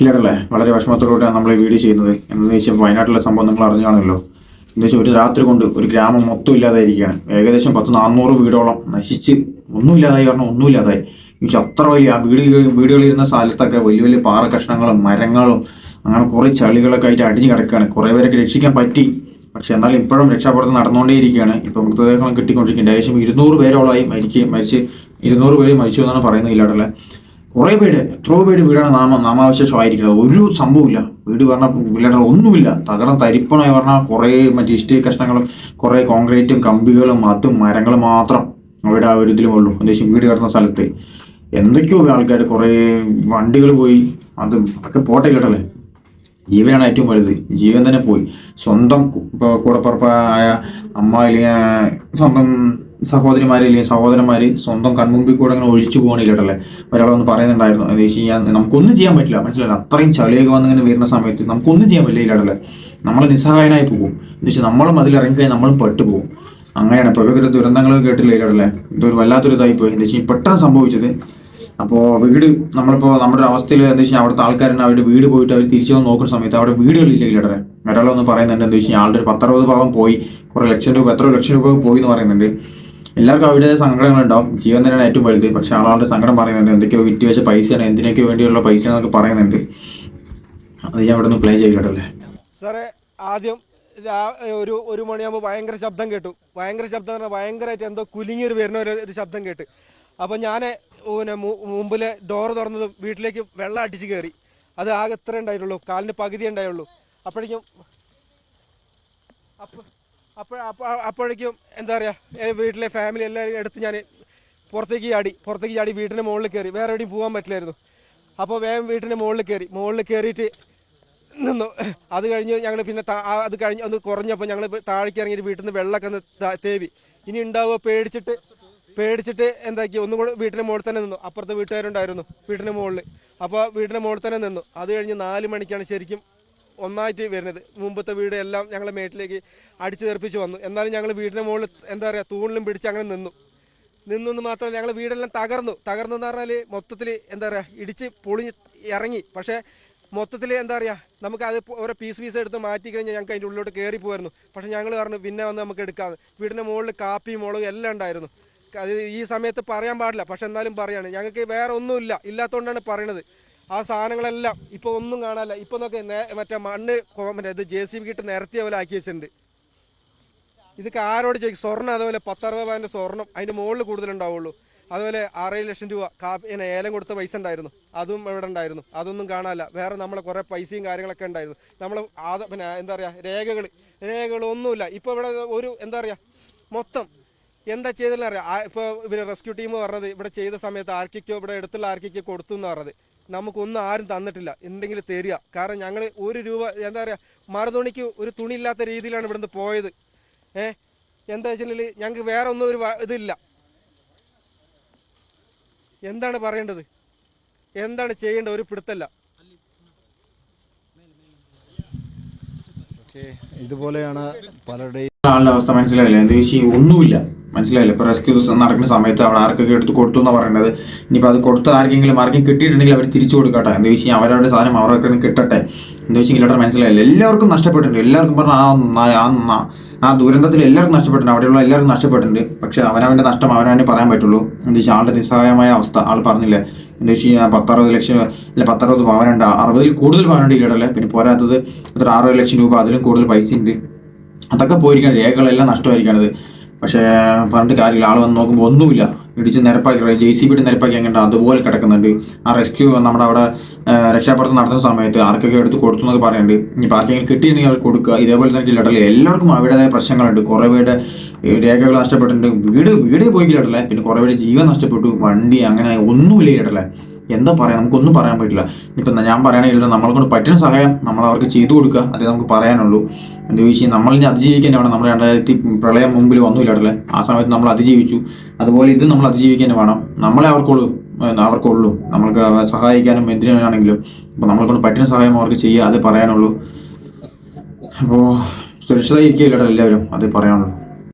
ഇല്ലടല്ലേ വളരെ വിഷമത്തോടുകൂടിയാണ് നമ്മൾ ഈ വീഡിയോ ചെയ്യുന്നത്. എന്താണെന്ന് വെച്ചാൽ വയനാട്ടിലെ സംഭവം നിങ്ങൾ അറിഞ്ഞാണല്ലോ. എന്ന് വെച്ചാൽ ഒരു രാത്രി കൊണ്ട് ഒരു ഗ്രാമം മൊത്തം ഇല്ലാതായിരിക്കുകയാണ്. ഏകദേശം പത്ത് നാനൂറ് വീടോളം നശിച്ച് ഒന്നുമില്ലാതായി കാരണം ഒന്നുമില്ലാതായി പക്ഷെ അത്ര വലിയ ആ വീട് വീടുകളിരുന്ന സ്ഥലത്തൊക്കെ വലിയ വലിയ പാറ കഷ്ണങ്ങളും മരങ്ങളും അങ്ങനെ കുറേ ചളികളൊക്കെ ആയിട്ട് അടിഞ്ഞു കിടക്കുകയാണ്. കുറേ പേരൊക്കെ രക്ഷിക്കാൻ പറ്റി. പക്ഷെ എന്നാലും ഇപ്പോഴും രക്ഷാപ്രവർത്തനം നടന്നുകൊണ്ടേയിരിക്കുകയാണ്. ഇപ്പം മൃതദേഹങ്ങൾ കിട്ടിക്കൊണ്ടിരിക്കുന്നുണ്ട്. ഏകദേശം ഇരുന്നൂറ് പേരോളമായി മരിക്കുകയും മരിച്ച് ഇരുന്നൂറ് പേര് മരിച്ചു എന്നാണ് പറയുന്നത് ഇല്ലാടല്ലേ കുറേ പേര് എത്രയോ പേര് വീടാണ് നാമ നാമാവശേഷമായിരിക്കുന്നത്. ഒരു സംഭവമില്ല വീട് പറഞ്ഞാൽ വില്ലേണ്ട ഒന്നുമില്ല. തകർന്ന തരിപ്പണമായി പറഞ്ഞാൽ കുറേ മറ്റേ ഇഷ്ടിക കഷ്ണങ്ങളും കുറേ കോൺക്രീറ്റും കമ്പികളും അതും മരങ്ങളും മാത്രം അവിടെ ആ ഒരു ഇതിലും ഉള്ളൂ. ഉദ്ദേശം വീട് കിടന്ന സ്ഥലത്ത്. എന്തൊക്കെയോ ആൾക്കാർ കുറേ വണ്ടികൾ പോയി അത് അതൊക്കെ പോട്ടെ കേട്ടല്ലേ? ജീവനാണ് ഏറ്റവും വലുത്. ജീവൻ തന്നെ പോയി. സ്വന്തം കൂടപ്പുറപ്പായ അമ്മ അല്ലെങ്കിൽ സ്വന്തം സഹോദരിമാര് അല്ലെങ്കിൽ സഹോദരന്മാര് സ്വന്തം കൺമുമ്പിൽ കൂടെ അങ്ങനെ ഒഴിച്ചു പോകണില്ലട്ടല്ലേ ഒരാളൊന്ന് പറയുന്നുണ്ടായിരുന്നു അത് കഴിഞ്ഞാൽ നമുക്കൊന്നും ചെയ്യാൻ പറ്റില്ല. മനസ്സിലായില്ല അത്രയും ചളിയൊക്കെ വന്ന് ഇങ്ങനെ വരുന്ന സമയത്ത് നമുക്കൊന്നും ചെയ്യാൻ പറ്റില്ല ഇല്ലാടല്ലേ നമ്മൾ നിസ്സഹായനായി പോകും. എന്ന് വെച്ചാൽ നമ്മളും അതിൽ ഇറങ്ങിക്കഴിഞ്ഞാൽ നമ്മളും പെട്ടുപോകും അങ്ങനെയാണ് പ്രകൃതിയുടെ ദുരന്തങ്ങൾ കേട്ടില്ല ഇല്ലാടല്ലേ ഇതൊരു വല്ലാത്തൊരു ഇതായി പോയി. എന്താ വെച്ചാൽ പെട്ടെന്ന് സംഭവിച്ചത് അപ്പോൾ വീട് നമ്മളിപ്പോൾ നമ്മുടെ അവസ്ഥയിൽ എന്താ വെച്ചാൽ അവിടുത്തെ ആൾക്കാരനെ അവരുടെ വീട് പോയിട്ട് അവർ തിരിച്ചു വന്ന് നോക്കുന്ന സമയത്ത് അവിടെ വീടുകളില്ല ഇല്ലടറെ ഒരാളൊന്ന് പറയുന്നുണ്ട് എന്താ വെച്ചാൽ ആളുടെ ഒരു പത്തറുപത് ഭാഗം പോയി. കുറേ ലക്ഷം രൂപ എത്ര ലക്ഷം രൂപ പോയി എന്ന് പറയുന്നുണ്ട്. എല്ലാവർക്കും അവരുടെ സങ്കടങ്ങളുണ്ടാവും ജീവൻ തന്നെയാണ് ഏറ്റവും വലുത്. പക്ഷെ ആളുടെ സങ്കടം പറയുന്നുണ്ട്. എന്തൊക്കെയോ വിറ്റ് വെച്ച പൈസയാണ് എന്തിനൊക്കെ വേണ്ടിയുള്ള പൈസ എന്നൊക്കെ പറയുന്നുണ്ട്. അത് ഞാൻ ഇവിടെ നിന്ന് പ്ലേ ചെയ്യട്ടല്ലേ സാറേ ആദ്യം ഒരു ഒരു മണിയാകുമ്പോൾ ഭയങ്കര ശബ്ദം കേട്ടു. ഭയങ്കര ശബ്ദം ഭയങ്കരമായിട്ട് എന്തോ കുലുങ്ങി വരുന്ന ഒരു ശബ്ദം കേട്ട്. അപ്പോൾ ഞാൻ പിന്നെ മുമ്പിലെ ഡോറ് തുറന്നതും വീട്ടിലേക്ക് വെള്ളം അടിച്ച് കയറി അത് ആകെ എത്ര ഉണ്ടായിട്ടുള്ളൂ. കാലിന് പകുതി ഉണ്ടായുള്ളൂ. അപ്പോഴേക്കും അപ്പോൾ അപ്പോഴേക്കും എന്താ പറയുക വീട്ടിലെ ഫാമിലി എല്ലാവരും എടുത്ത് ഞാൻ പുറത്തേക്ക് ചാടി പുറത്തേക്ക് ചാടി വീട്ടിന്റെ മുകളിൽ കയറി വേറെ എവിടെയും പോകാൻ പറ്റില്ലായിരുന്നു. അപ്പോൾ വേഗം വീട്ടിന്റെ മുകളിൽ കയറി മുകളിൽ കയറിയിട്ട് നിന്നു. അത് കഴിഞ്ഞ് ഞങ്ങൾ പിന്നെ അത് കഴിഞ്ഞ് ഒന്ന് കുറഞ്ഞപ്പോൾ ഞങ്ങൾ താഴേക്ക് ഇറങ്ങിയിട്ട് വീട്ടിൽ നിന്ന് വെള്ളമൊക്കെ ഒന്ന് തേവി. ഇനി ഉണ്ടാവുക പേടിച്ചിട്ട് പേടിച്ചിട്ട് എന്താക്കി? ഒന്നും കൂടെ വീട്ടിന് മുകളിൽ തന്നെ നിന്നു. അപ്പുറത്തെ വീട്ടുകാരുണ്ടായിരുന്നു വീട്ടിന് മുകളിൽ അപ്പോൾ വീട്ടിന് മുകളിൽ തന്നെ നിന്നു. അത് കഴിഞ്ഞ് നാല് മണിക്കാണ് ശരിക്കും ഒന്നായിട്ട് വരുന്നത്. മുമ്പത്തെ വീട് എല്ലാം ഞങ്ങളെ മേട്ടിലേക്ക് അടിച്ചു തെറിപ്പിച്ച് വന്നു. എന്നാലും ഞങ്ങൾ വീടിന്റെ മുകളിൽ എന്താ പറയുക തൂണിലും പിടിച്ച് അങ്ങനെ നിന്നു. നിന്നു മാത്രമല്ല ഞങ്ങൾ വീടെല്ലാം തകർന്നു. തകർന്നു എന്ന് പറഞ്ഞാൽ മൊത്തത്തിൽ എന്താ പറയുക ഇടിച്ച് പൊളിഞ്ഞ് ഇറങ്ങി. പക്ഷേ മൊത്തത്തിൽ എന്താ പറയുക നമുക്ക് അത് ഓരോ പീസ് പീസ് എടുത്ത് മാറ്റി കഴിഞ്ഞാൽ ഞങ്ങൾക്ക് അതിന്റെ ഉള്ളിലോട്ട് കയറി പോയിരുന്നു പക്ഷേ ഞങ്ങൾ പറഞ്ഞു പിന്നെ വന്ന് നമുക്ക് എടുക്കാമെന്ന് വീടിന്റെ മുകളിൽ കാപ്പി മുളകും എല്ലാം ഉണ്ടായിരുന്നു. അത് ഈ സമയത്ത് പറയാൻ പാടില്ല. പക്ഷെ എന്നാലും പറയാണ്. ഞങ്ങൾക്ക് വേറെ ഒന്നുമില്ല. ഇല്ലാത്തതുകൊണ്ടാണ് പറയണത്. ആ സാധനങ്ങളെല്ലാം ഇപ്പോൾ ഒന്നും കാണാനില്ല. ഇപ്പോൾ നോക്കി മറ്റേ മണ്ണ് മറ്റേ ഇത് ജെ സി ബി കിട്ട് നിരത്തിയ പോലെ ആക്കി വെച്ചിട്ടുണ്ട്. ഇതൊക്കെ ആരോട് ചോദിക്കും? സ്വർണം അതുപോലെ പത്തറുപത് പവന്റെ സ്വർണം അതിന്റെ മുകളിൽ കൂടുതലുണ്ടാവുള്ളൂ അതുപോലെ ആറേഴ് ലക്ഷം രൂപ കാപ്പി ഏലം കൊടുത്ത പൈസ ഉണ്ടായിരുന്നു. അതും ഇവിടെ ഉണ്ടായിരുന്നു. അതൊന്നും കാണാനില്ല. വേറെ നമ്മളെ കുറേ പൈസയും കാര്യങ്ങളൊക്കെ ഉണ്ടായിരുന്നു. നമ്മൾ ആദ പിന്നെ എന്താ പറയുക രേഖകൾ രേഖകളൊന്നുമില്ല. ഇപ്പോൾ ഇവിടെ ഒരു എന്താ പറയുക മൊത്തം എന്താ ചെയ്തതെന്ന് അറിയാം. ഇപ്പോൾ ഇവർ റെസ്ക്യൂ ടീം പറഞ്ഞത് ഇവിടെ ചെയ്ത സമയത്ത് ആർക്കൊക്കെയോ ഇവിടെ അടുത്തുള്ള ആർക്കൊക്കെ കൊടുത്തു എന്ന് പറഞ്ഞത്. നമുക്കൊന്നും ആരും തന്നിട്ടില്ല. എന്തെങ്കിലും തരിക. കാരണം ഞങ്ങൾ ഒരു രൂപ എന്താ പറയുക മറുതുണിക്ക് ഒരു തുണി ഇല്ലാത്ത രീതിയിലാണ് ഇവിടുന്ന് പോയത്. ഏ? എന്താ വെച്ചിട്ടുണ്ടെങ്കിൽ ഞങ്ങൾക്ക് വേറെ ഒന്നും ഒരു ഇതില്ല. എന്താണ് പറയേണ്ടത്? എന്താണ് ചെയ്യേണ്ടത്? ഒരു പിടുത്തല്ല. ഓക്കെ. ഇതുപോലെയാണ് പലരുടെയും ആളുടെ അവസ്ഥ മനസ്സിലായില്ല. എന്താ വെച്ചാൽ ഒന്നുമില്ല. മനസ്സിലായില്ല? ഇപ്പൊ റെസ്ക്യൂ നടക്കുന്ന സമയത്ത് അവിടെ ആർക്കൊക്കെ എടുത്ത് കൊടുത്തു എന്ന് പറയുന്നത് ഇനിയിപ്പോൾ അത് കൊടുത്ത ആർക്കെങ്കിലും ആർക്കും കിട്ടിയിട്ടുണ്ടെങ്കിൽ അവർ തിരിച്ചു കൊടുക്കട്ടെ. എന്താ വെച്ചാൽ അവരവരുടെ സാധനം അവർക്ക് കിട്ടട്ടെ. എന്ന് വെച്ചാൽ ഇല്ലാത്ത മനസ്സിലായില്ല? എല്ലാവർക്കും നഷ്ടപ്പെട്ടിട്ടുണ്ട്. എല്ലാവർക്കും പറഞ്ഞാൽ ആ ആ ആ ദുരന്തത്തിൽ എല്ലാവർക്കും നഷ്ടപ്പെട്ടിട്ടുണ്ട്. അവിടെയുള്ള എല്ലാവർക്കും നഷ്ടപ്പെട്ടിട്ടുണ്ട്. പക്ഷെ അവനവന്റെ നഷ്ടം അവനവനെ പറയാൻ പറ്റുള്ളൂ. എന്ന് വെച്ചാൽ ആളുടെ നിസ്സഹായമായ അവസ്ഥ. ആൾ പറഞ്ഞില്ലേ? എന്ന് വെച്ച് കഴിഞ്ഞാൽ പത്തറുപത് ലക്ഷം അല്ല പത്തറുപത് പവനുണ്ട്. അറുപതിൽ കൂടുതൽ പവനുണ്ട് ഇല്ലടല്ലേ പിന്നെ പോരാത്തത് അത്ര ആറ് ലക്ഷം രൂപ അതിലും കൂടുതൽ പൈസ ഉണ്ട് അതൊക്കെ പോയിരിക്കണം. രേഖകളെല്ലാം നഷ്ടമായിരിക്കണത്. പക്ഷേ പറഞ്ഞിട്ട് കാര്യമില്ല. ആൾ വന്ന് നോക്കുമ്പോൾ ഒന്നുമില്ല. ഇടിച്ച് നിരപ്പാക്കി ജെ സി ബിയുടെ നിരപ്പാക്കി അങ്ങനെ അതുപോലെ കിടക്കുന്നുണ്ട്. ആ റെസ്ക്യൂ നമ്മുടെ അവിടെ രക്ഷാപ്രവർത്തനം നടത്തുന്ന സമയത്ത് ആർക്കൊക്കെ എടുത്ത് കൊടുത്തു എന്നൊക്കെ പറയുന്നുണ്ട് ഇനി ആർക്കെങ്കിലും കിട്ടിയിട്ടുണ്ടെങ്കിൽ അവർ കൊടുക്കുക. ഇതേപോലെ തന്നെ ഇല്ലടല്ലേ എല്ലാവർക്കും അവരുടേതായ പ്രശ്നങ്ങളുണ്ട്. കുറേ പേരുടെ രേഖകൾ നഷ്ടപ്പെട്ടിട്ടുണ്ട്. വീട് വീട് പോയി ഇല്ലടല്ലേ പിന്നെ കുറേ പേര് ജീവൻ നഷ്ടപ്പെട്ടു. വണ്ടി അങ്ങനെ ഒന്നുമില്ല ഇല്ലടല്ലേ എന്താ പറയാ? നമുക്കൊന്നും പറയാൻ പറ്റില്ല. ഇപ്പം ഞാൻ പറയുകയാണെങ്കിൽ നമ്മളെ കൊണ്ട് പറ്റുന്ന സഹായം നമ്മൾ അവർക്ക് ചെയ്തു കൊടുക്കുക. അതേ നമുക്ക് പറയാനുള്ളൂ. എന്താ ചോദിച്ചാൽ നമ്മളിനി അതിജീവിക്കാൻ വേണം. നമ്മൾ രണ്ടായിരത്തി പ്രളയം മുമ്പിൽ വന്നില്ലടല്ലേ ആ സമയത്ത് നമ്മൾ അതിജീവിച്ചു. അതുപോലെ ഇത് നമ്മൾ അതിജീവിക്കാൻ വേണം. നമ്മളെ അവർക്കുള്ളൂ. അവർക്കുള്ളൂ. നമ്മൾക്ക് സഹായിക്കാനും എന്തിനാണെങ്കിലും അപ്പോൾ നമ്മളെ കൊണ്ട് പറ്റുന്ന സഹായം അവർക്ക് ചെയ്യുക. അത് പറയാനുള്ളൂ. അപ്പോൾ സുരക്ഷിതമായിരിക്കില്ലടോ എല്ലാവരും? അത് പറയാനുള്ളൂ.